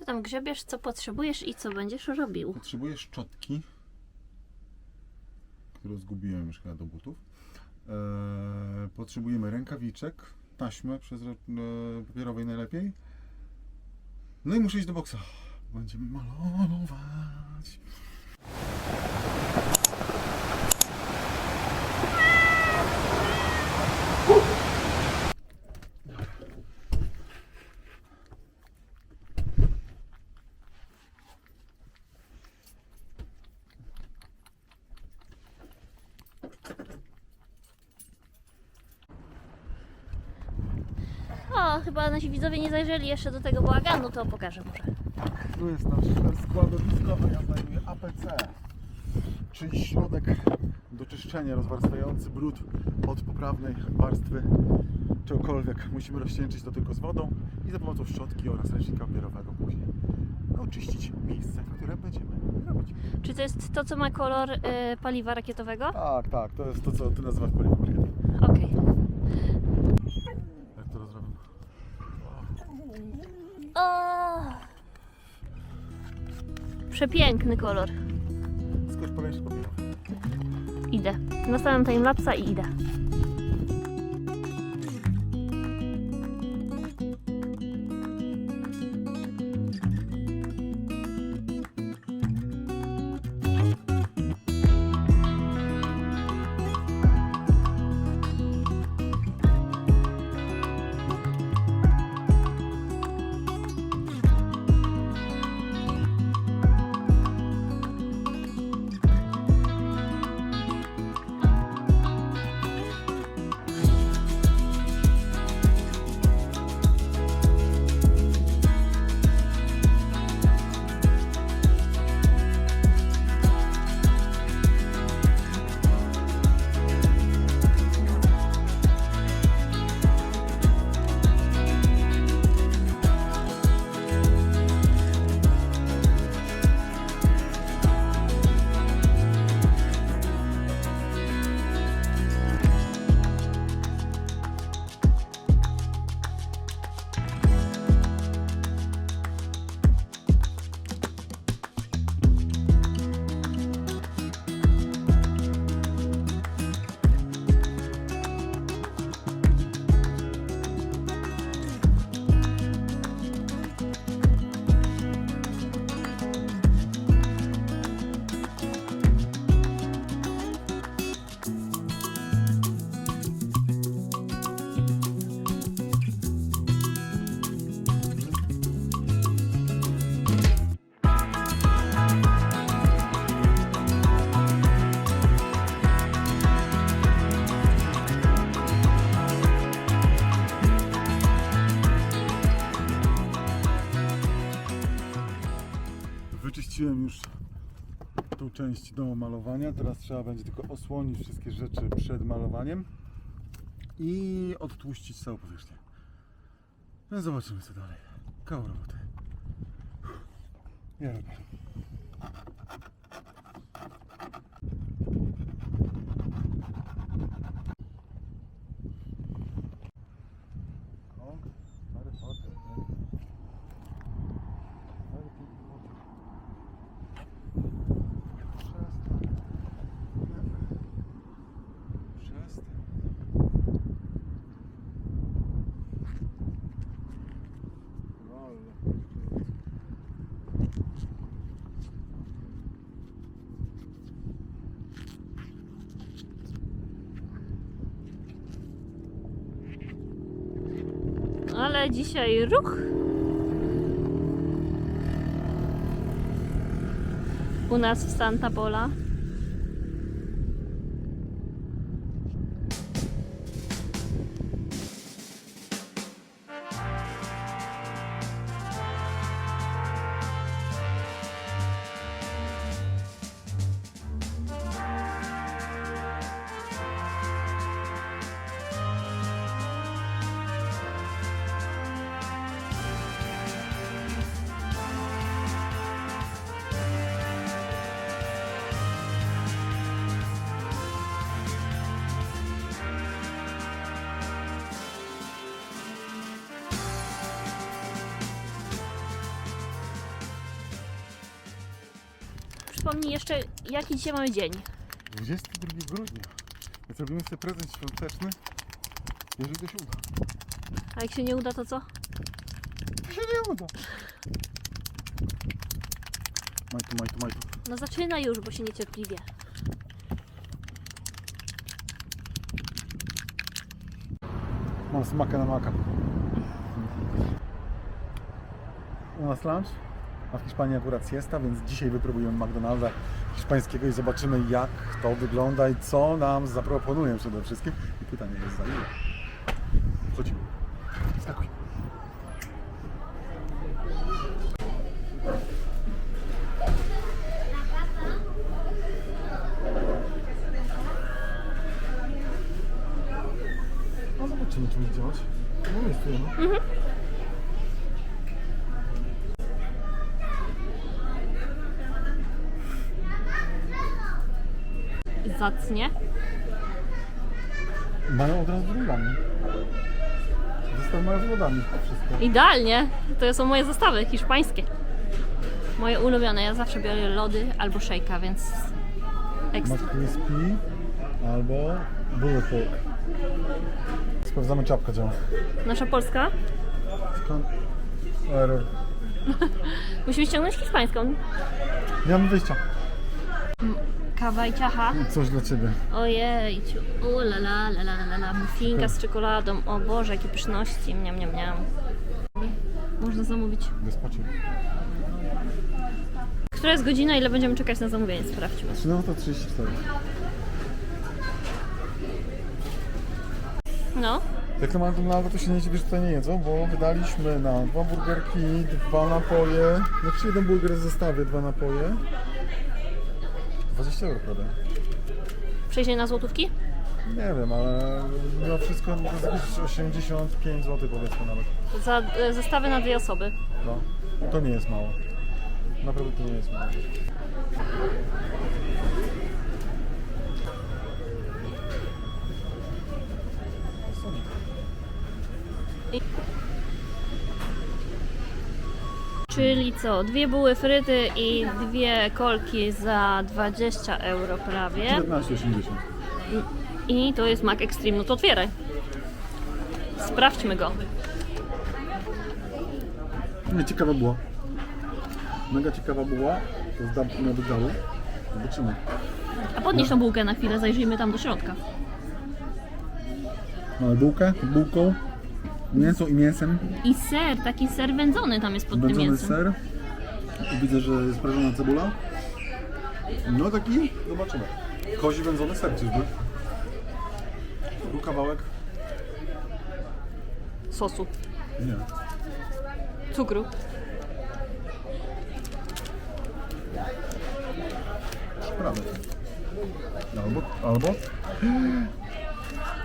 Co tam grzebiesz, co potrzebujesz i co będziesz robił? Potrzebuję szczotki, którą zgubiłem już chyba do butów. Eee, potrzebujemy rękawiczek, taśmę przez e, papierowej najlepiej. No i muszę iść do boksa. Będziemy malować. O, chyba nasi widzowie nie zajrzeli jeszcze do tego bałaganu, to pokażę może. Tu jest nasz składowisko, a ja znajduję APC, czyli środek do czyszczenia rozwarstwiający brud od poprawnej warstwy czegokolwiek. Musimy rozcieńczyć to tylko z wodą i za pomocą szczotki oraz ręcznika papierowego później oczyścić miejsce, w które będziemy robić. Czy to jest to, co ma kolor y, paliwa rakietowego? Tak, tak, to jest to, co ty nazywasz paliwem rakietowym. Okej. Przepiękny kolor. Skocz po. Idę. Nastawiam timelapsa i idę. Część do malowania. Teraz trzeba będzie tylko osłonić wszystkie rzeczy przed malowaniem i odtłuścić całą powierzchnię. No zobaczymy co dalej. Kawał roboty. Ja robię. Dzisiaj ruch. U nas w Santa Pola. Przypomnij jeszcze, jaki dzisiaj mamy dzień. 22 grudnia. Więc robimy sobie prezent świąteczny, jeżeli to się uda. A jak się nie uda, to co? To się nie uda. Majtu, majtu, majtu. No zaczynaj już, bo się niecierpliwie. Mam smakę na maka. U nas lunch, a w Hiszpanii akurat siesta, więc dzisiaj wypróbujemy McDonalda hiszpańskiego i zobaczymy jak to wygląda i co nam zaproponują przede wszystkim. I pytanie jest za ile? Wchodzimy. Skakuj. No zobaczymy, czy będzie działać. No jest tu, no. Zacnie. Mają od razu z wodami. Zestaw mają z wodami wszystko. Idealnie. To są moje zestawy hiszpańskie. Moje ulubione. Ja zawsze biorę lody albo szejka, więc ekstra. McCrispy albo Bullet Pork. Sprawdzamy czapkę działa. Nasza polska. Skąd? Error. Musimy ściągnąć hiszpańską. Nie mamy wyjścia. Kawa i ciacha. Coś dla Ciebie. Ojej, u la la la la la la, muffinka z czekoladą. O Boże, jakie pyszności. Miam, miam, miam. Można zamówić. Gazpacho. Która jest godzina, ile będziemy czekać na zamówienie? Sprawdźmy. 13.34. No, Jak to ma McDonalda, to się nie dziwię, że tutaj nie jedzą, bo wydaliśmy na dwa burgerki, dwa napoje. Znaczy jeden burger w zestawie, dwa napoje. 20 euro, prawda? przejście na złotówki? Nie wiem, ale mimo wszystko jakieś 85 zł powiedzmy nawet. Za e, zestawy na dwie osoby. No, to nie jest mało. Naprawdę to nie jest mało. Czyli co? Dwie buły fryty i dwie kolki za 20 euro prawie. 19,80. I to jest Mac Extreme. No to otwieraj. Sprawdźmy go. Nie, ciekawa była. Mega ciekawa była. To z na wydziału. Zobaczymy. A podnieś tą bułkę na chwilę, zajrzyjmy tam do środka. Mamy bułkę, bułką, mięso i mięsem. I ser, taki ser wędzony tam jest pod tym Wędzony mięsem. ser. I widzę, że jest prażona cebula. No taki, zobaczymy. Kozi wędzony ser czyżby? Tu kawałek. Sosu, Nie. cukru. Prawie. Albo, albo.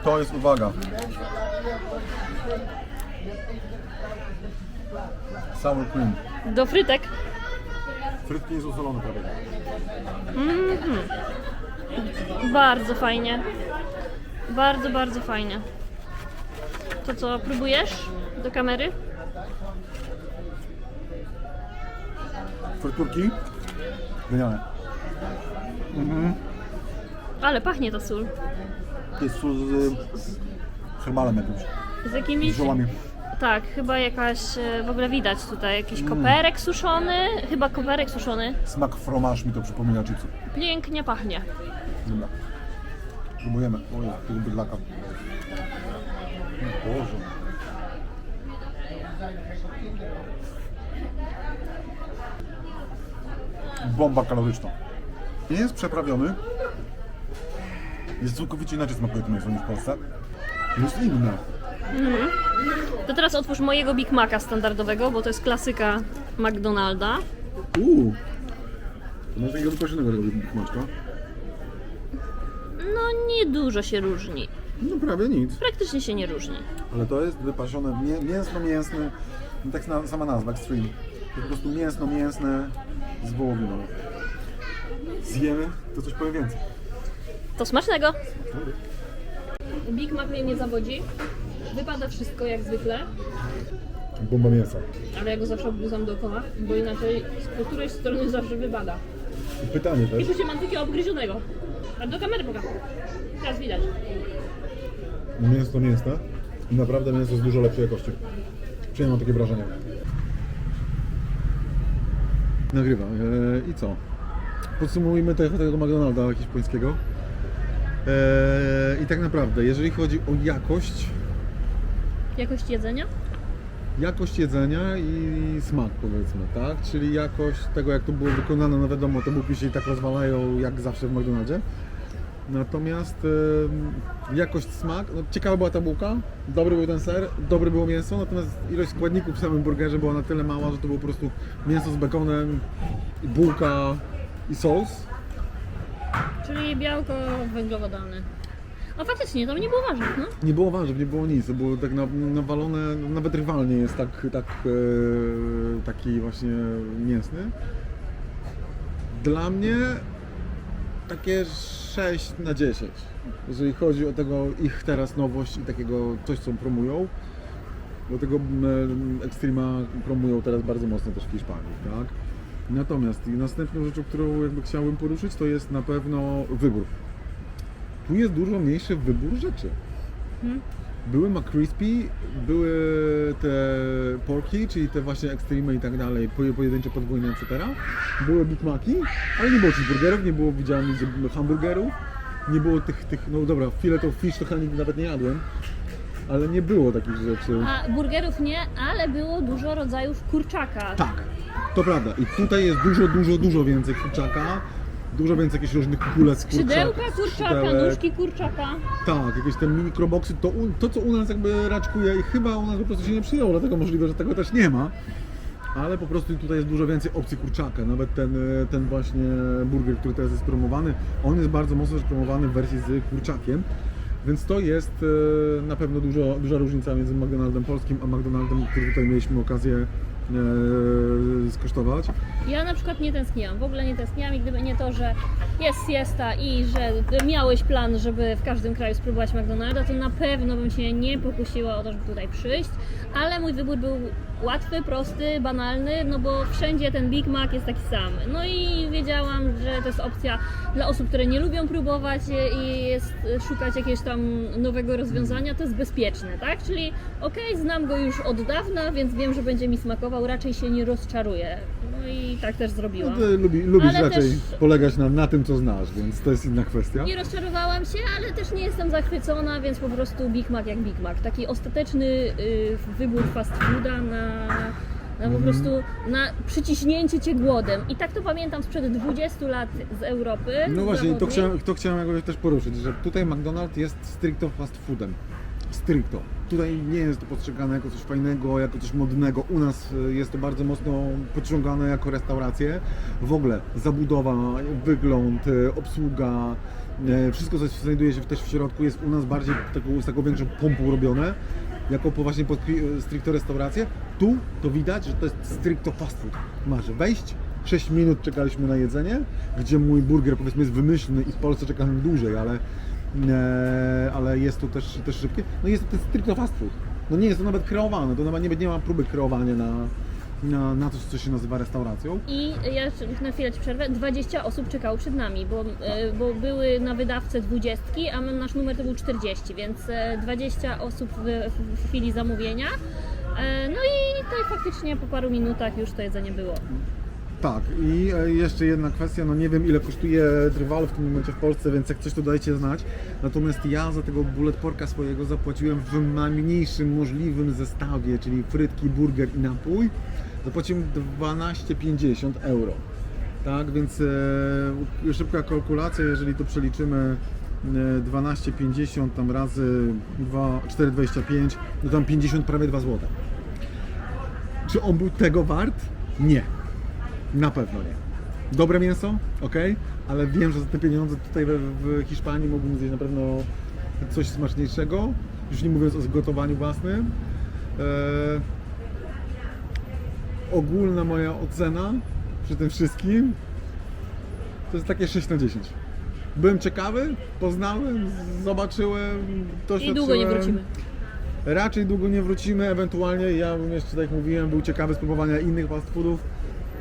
To jest uwaga. Sour cream. Do frytek. Frytki nie są solone prawie. Bardzo fajnie. Bardzo, bardzo fajnie. To co, próbujesz do kamery? Fryturki? Genialne. Ale pachnie ta sól. To jest z herbalem jakimś. Z jakimiś... Z ziołami. Tak, chyba jakaś, e, w ogóle widać tutaj jakiś koperek suszony. Chyba koperek suszony. Smak fromaż mi to przypomina chipsy. Pięknie pachnie. Dobra. Próbujemy. O jest, tego bydlaka. O Boże. Bomba kaloryczna. Nie jest przeprawiony. Jest całkowicie inaczej smakuje to mięso niż w Polsce. Jest inne. To teraz otwórz mojego Big Maca standardowego, bo to jest klasyka McDonalda. Uuu. To może takiego wypasionego robić maczka. No niedużo się różni. No prawie nic. Praktycznie się nie różni. Ale to jest wypasione mię- mięsno-mięsny, no tak na, sama nazwa, extreme. To po prostu mięsno-mięsne z wołowiną. Zjemy, to coś powiem więcej. To smacznego! Big Mac mnie nie zawodzi. Wypada wszystko jak zwykle, Bomba mięsa. ale ja go zawsze obluzam dookoła, bo inaczej z której strony zawsze wypada. Pytanie I też. tu się mam takiego obgryzionego. A do kamery pokażę. Teraz widać. Mięso mięsne. I naprawdę mięso jest dużo lepszej jakości. Przynajmniej mam takie wrażenie. Nagrywa. Eee, I co? Podsumujmy tego, tego McDonalda hiszpańskiego. Eee, I tak naprawdę, jeżeli chodzi o jakość, Jakość jedzenia? jakość jedzenia i smak powiedzmy, tak? Czyli jakość tego jak to było wykonane, no wiadomo, te bułki się i tak rozwalają jak zawsze w McDonaldzie. Natomiast em, jakość, smak, no ciekawa była ta bułka, dobry był ten ser, dobre było mięso, natomiast ilość składników w samym burgerze była na tyle mała, że to było po prostu mięso z bekonem, i bułka i sos. Czyli białko, węglowodany. A faktycznie, tam nie było warzyw, no. Nie było warzyw, nie było nic, było tak na, nawalone, nawet rywalnie jest tak, tak, e, taki właśnie mięsny. Dla mnie takie 6 na 10, jeżeli chodzi o tego ich teraz nowość i takiego coś, co promują. Do tego mm, Extrema promują teraz bardzo mocno też w Hiszpanii, tak? Natomiast następną rzeczą, którą jakby chciałbym poruszyć, to jest na pewno wybór. Tu jest dużo mniejszy wybór rzeczy. Mhm. Były McCrispy, były te porki, czyli te właśnie extreme i tak dalej, poje- pojedyncze, podwójne, etc. Były Big Maci, ale nie było cheeseburgerów, nie było widziałem hamburgerów, nie było tych, tych no dobra, filet of fish to nigdy nawet nie jadłem, ale nie było takich rzeczy. A burgerów nie, ale było dużo rodzajów kurczaka. Tak, to prawda. I tutaj jest dużo, dużo, dużo więcej kurczaka, dużo więcej jakichś różnych kulek z Skrzydełka kurczaka, skrzydełek. nóżki kurczaka. Tak, jakieś te mikroboksy, to, to co u nas jakby raczkuje i chyba u nas po prostu się nie przyjęło, dlatego możliwe, że tego też nie ma. Ale po prostu tutaj jest dużo więcej opcji kurczaka. Nawet ten, e, ten właśnie burger, który teraz jest promowany, on jest bardzo mocno promowany w wersji z kurczakiem. Więc to jest e, na pewno dużo, duża różnica między McDonaldem polskim a McDonaldem, który tutaj mieliśmy okazję skosztować. Ja na przykład nie tęskniłam, w ogóle nie tęskniłam i gdyby nie to, że jest siesta i że miałeś plan, żeby w każdym kraju spróbować McDonalda, to na pewno bym się nie pokusiła o to, żeby tutaj przyjść, ale mój wybór był łatwy, prosty, banalny, no bo wszędzie ten Big Mac jest taki sam. No i wiedziałam, że to jest opcja dla osób, które nie lubią próbować i jest, szukać jakiegoś tam nowego rozwiązania, to jest bezpieczne, tak? Czyli okej, znam go już od dawna, więc wiem, że będzie mi smakował, raczej się nie rozczaruję. No i tak też zrobiłam. No, ty lubi, lubisz Ale raczej też- polegać na, na tym, co znasz, więc to jest inna kwestia. Nie rozczarowałam się, ale też nie jestem zachwycona, więc po prostu Big Mac jak Big Mac. Taki ostateczny y, wybór fast fooda na, na po Mhm. prostu na przyciśnięcie cię głodem. I tak to pamiętam sprzed 20 lat z Europy. No z właśnie, to zachodniej. chciałem, to chciałem jakby też poruszyć, że tutaj McDonald's jest stricto fast foodem. Stricto. Tutaj nie jest to postrzegane jako coś fajnego, jako coś modnego. U nas y, jest to bardzo mocno podciągane jako restauracje. W ogóle zabudowa, wygląd, y, obsługa, y, wszystko co znajduje się też w środku jest u nas bardziej z taką większą pompą robione. Jako po właśnie stricto restaurację. Tu to widać, że to jest stricto fast food. Masz wejść, 6 minut czekaliśmy na jedzenie, gdzie mój burger powiedzmy jest wymyślny i w Polsce czekamy dłużej, ale, e, ale jest to też, też szybkie. No jest to ten stricto fast food. No nie jest to nawet kreowane, to nawet nie, nie ma próby kreowania na, na, na coś, co się nazywa restauracją. I ja na chwilę ci przerwę. 20 osób czekało przed nami, bo, e, bo były na wydawcę 20, a nasz numer to był 40, więc e, 20 osób w, w, chwili zamówienia. E, No i to faktycznie po paru minutach już to jedzenie było. Tak, i e, jeszcze jedna kwestia, no nie wiem ile kosztuje trwal w tym momencie w Polsce, więc jak coś to dajcie znać. Natomiast ja za tego bullet porka swojego zapłaciłem w najmniejszym możliwym zestawie, czyli frytki, burger i napój. Zapłaciłem 12,50 euro. Tak, więc e, szybka kalkulacja, jeżeli to przeliczymy e, 12,50 tam razy 2, 4,25, no tam 50 prawie 2 zł. Czy on był tego wart? Nie. Na pewno nie. Dobre mięso, ok, ale wiem, że za te pieniądze tutaj w, w Hiszpanii mógłbym zjeść na pewno coś smaczniejszego. Już nie mówiąc o zgotowaniu własnym. E, ogólna moja ocena przy tym wszystkim to jest takie 6 na 10. Byłem ciekawy, poznałem, zobaczyłem, I długo nie wrócimy. Raczej długo nie wrócimy, ewentualnie ja bym jeszcze, tak jak mówiłem, był ciekawy spróbowania innych fast foodów.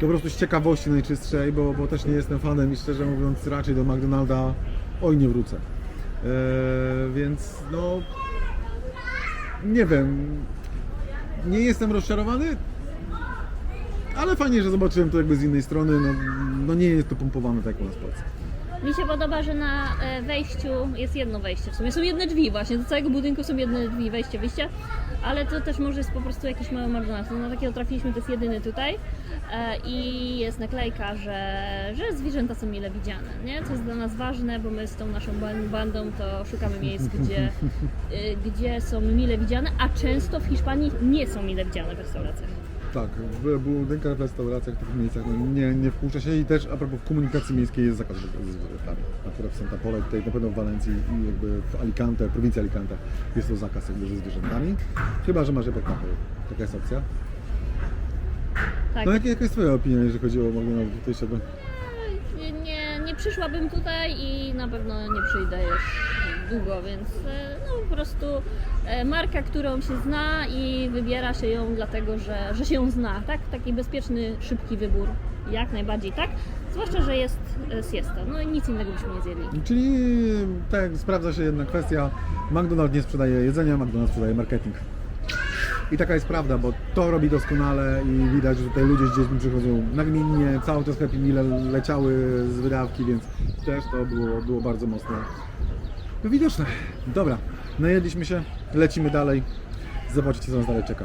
Po prostu z ciekawości najczystszej, bo, bo też nie jestem fanem i szczerze mówiąc raczej do McDonalda oj nie wrócę. Eee, więc no nie wiem, nie jestem rozczarowany, ale fajnie, że zobaczyłem to jakby z innej strony, no, no nie jest to pompowane tak jak u nas w Polsce. Mi się podoba, że na e, wejściu jest jedno wejście. W sumie są jedne drzwi właśnie, do całego budynku są jedne drzwi, wejście, wyjście. Ale to też może jest po prostu jakiś mały McDonald's. No, na takiego trafiliśmy, to jest jedyny tutaj. E, I jest naklejka, że, że zwierzęta są mile widziane. Nie? Co jest dla nas ważne, bo my z tą naszą ban- bandą to szukamy miejsc, gdzie, y, gdzie są mile widziane, a często w Hiszpanii nie są mile widziane w restauracjach. Tak, w budynkach, w restauracjach, w takich miejscach no, nie, nie wpuszcza się i też a propos w komunikacji miejskiej jest zakaz ze zwierzętami. Akurat w Santa Pola, tutaj na pewno w Walencji i jakby w Alicante, prowincji Alicante jest to zakaz jakby ze zwierzętami. Chyba, że masz epokapę. Taka jest opcja. Tak. No jak, jaka jest Twoja opinia, jeżeli chodzi o tutaj się do... Nie, nie, nie przyszłabym tutaj i na pewno nie przyjdę już długo, więc e, no po prostu e, marka, którą się zna i wybiera się ją dlatego, że, że się ją zna, tak? Taki bezpieczny, szybki wybór, jak najbardziej tak, zwłaszcza, że jest e, siesta, no i nic innego byśmy nie zjedli. Czyli tak, sprawdza się jedna kwestia. McDonald's nie sprzedaje jedzenia, McDonald's sprzedaje marketing. I taka jest prawda, bo to robi doskonale i widać, że tutaj ludzie z dziećmi przychodzą nagminnie, cały czas Happy leciały z wydawki, więc też to było, było bardzo mocno widoczne. Dobra, najedliśmy się, lecimy dalej. Zobaczcie, co nas dalej czeka.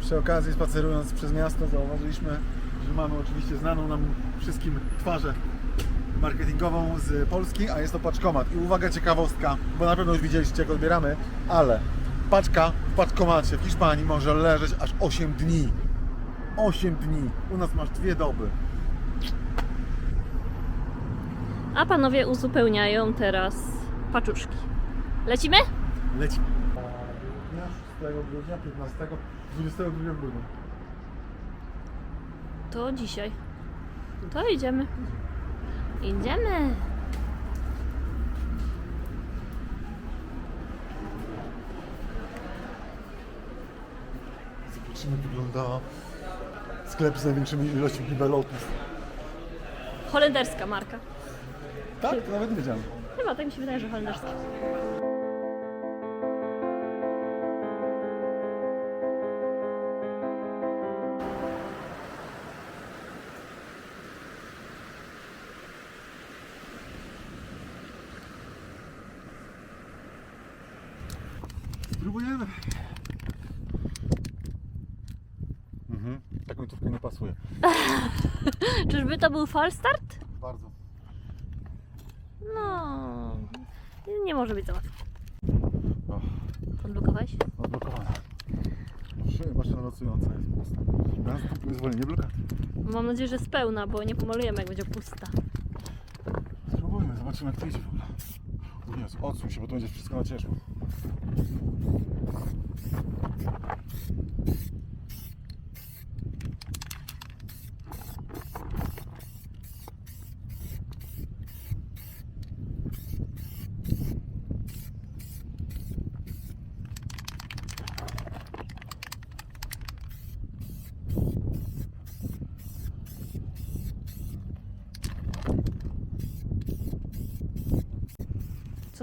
Przy okazji spacerując przez miasto zauważyliśmy, że mamy oczywiście znaną nam wszystkim twarzę marketingową z Polski, a jest to paczkomat. I uwaga, ciekawostka, bo na pewno już widzieliście jak odbieramy, ale paczka w paczkomacie w Hiszpanii może leżeć aż 8 dni. 8 dni. U nas masz dwie doby. A panowie uzupełniają teraz paczuszki. Lecimy? Lecimy. Dnia 6 grudnia, 15, 22 grudnia. To dzisiaj. To idziemy. Idziemy. Zobaczymy, jak wygląda sklep z największymi ilością bibelotów. Holenderska marka. Tak? To nawet nie wiedziałem. Chyba tak mi się wydaje, że holenderska. Nie. Czyżby to był fall start? Bardzo. No, nie może być za łatwo. O, Odblokowałeś? odblokowana. Szy- Maszyna nocująca jest pusta. Ja następuję zwolnienie blokady. Mam nadzieję, że spełna, bo nie pomalujemy jak będzie pusta. Spróbujmy, zobaczymy jak to idzie w ogóle. O Jezu, odsuń się, bo to będzie wszystko na ciężko.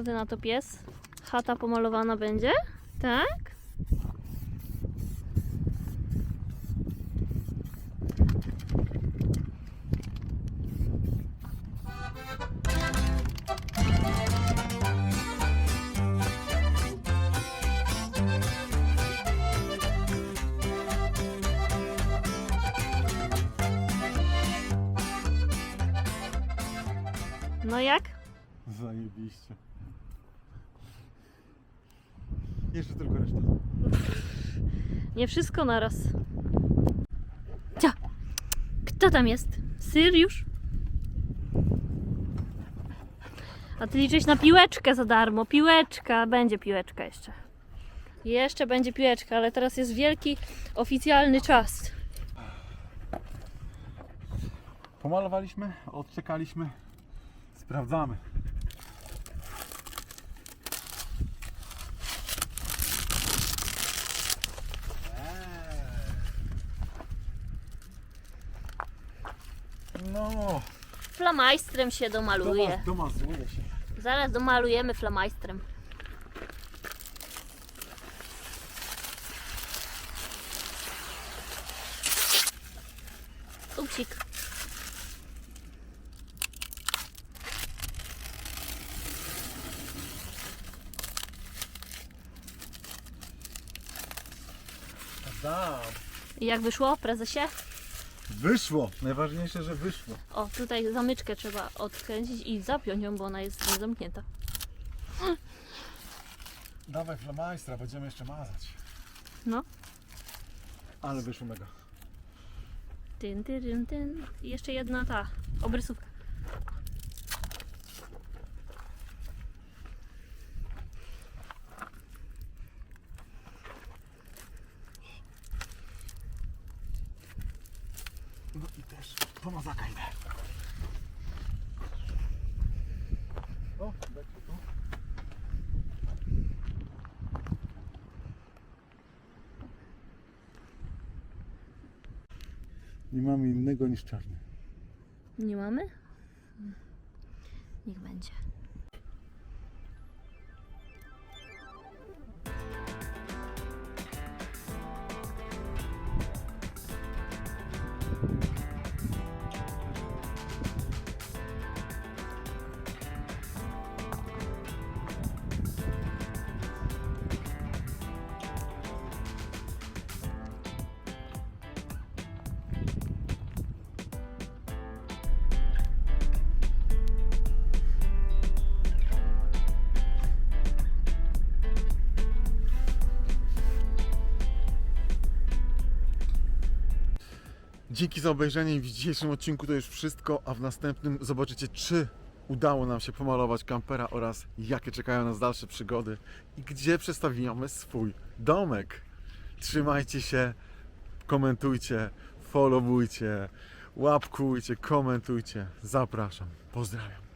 Co na to pies? Chata pomalowana będzie? Tak? Jeszcze tylko reszta. Nie wszystko naraz. Cia! Kto tam jest? Syriusz? A ty liczysz na piłeczkę za darmo. Piłeczka. Będzie piłeczka jeszcze. Jeszcze będzie piłeczka, ale teraz jest wielki oficjalny czas. Pomalowaliśmy, odczekaliśmy, sprawdzamy. No, Flamajstrem się domaluje. Domazuje się. Zaraz domalujemy flamajstrem. Upsik. Da. I Jak wyszło, prezesie? Wyszło. Najważniejsze, że wyszło. O, tutaj zamyczkę trzeba odkręcić i zapiąć ją, bo ona jest zamknięta. Dawaj flamajstra, będziemy jeszcze mazać. No. Ale wyszło mega. Tyn, tyn, tyn. Jeszcze jedna ta obrysówka. Po mazaka idę. O, tu. Nie mamy innego niż czarny. Nie mamy? Niech będzie. Dzięki za obejrzenie w dzisiejszym odcinku to już wszystko, a w następnym zobaczycie czy udało nam się pomalować kampera oraz jakie czekają nas dalsze przygody i gdzie przestawimy swój domek. Trzymajcie się, komentujcie, followujcie, łapkujcie, komentujcie. Zapraszam. Pozdrawiam.